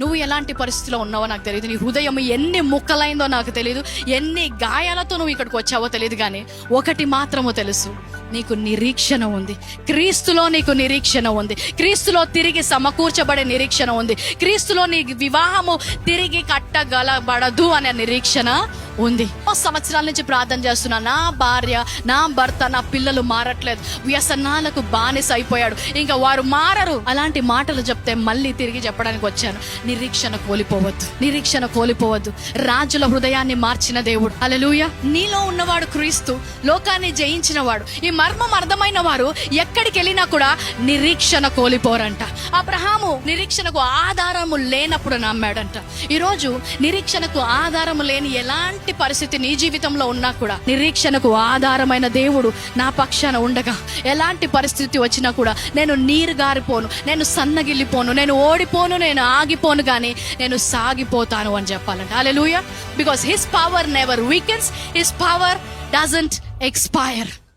నువ్వు ఎలాంటి పరిస్థితిలో ఉన్నావో నాకు తెలియదు. నీ హృదయం ఎన్ని ముక్కలైందో నాకు తెలియదు. ఎన్ని గాయాలతో నువ్వు ఇక్కడికి వచ్చావో తెలియదు కానీ ఒకటి మాత్రము తెలుసు. నీకు నిరీక్షణ ఉంది. క్రీస్తులో నీకు నిరీక్షణ ఉంది. క్రీస్తులో తిరిగి సమకూర్చబడే నిరీక్షణ ఉంది. క్రీస్తులో నీ వివాహము తిరిగి కట్టగలబడదు అనే నిరీక్షణ ఉంది. సంవత్సరాల నుంచి ప్రార్థన చేస్తున్నా నా భార్య నా భర్త నా పిల్లలు మారట్లేదు. వ్యసనాలకు బానిస అయిపోయాడు. ఇంకా వారు మారరు. అలాంటి మాటలు చెప్తే మళ్ళీ తిరిగి చెప్పడానికి వచ్చాను. నిరీక్షణ కోల్పోవద్దు. నిరీక్షణ కోల్పోవద్దు. రాజుల హృదయాన్ని మార్చిన దేవుడు. అలలుయ నీలో ఉన్నవాడు క్రీస్తు లోకాన్ని జయించిన వాడు ఈ మర్మం అర్థమైన వారు ఎక్కడికి వెళ్ళినా కూడా నిరీక్షణ కోల్పోరంట. అబ్రహాము నిరీక్షణకు ఆధారము లేనప్పుడు నమ్మాడంట. ఈరోజు నిరీక్షణకు ఆధారము లేని ఎలాంటి పరిస్థితి నీ జీవితంలో ఉన్నా కూడా నిరీక్షణకు ఆధారమైన దేవుడు నా పక్షాన ఉండగా ఎలాంటి పరిస్థితి వచ్చినా కూడా నేను నీరు గారిపోను నేను సన్నగిల్లిపోను నేను ఓడిపోను నేను ఆగిపోను కానీ నేను సాగిపోతాను అని చెప్పాలంట. Alleluia because his power never weakens his power doesn't expire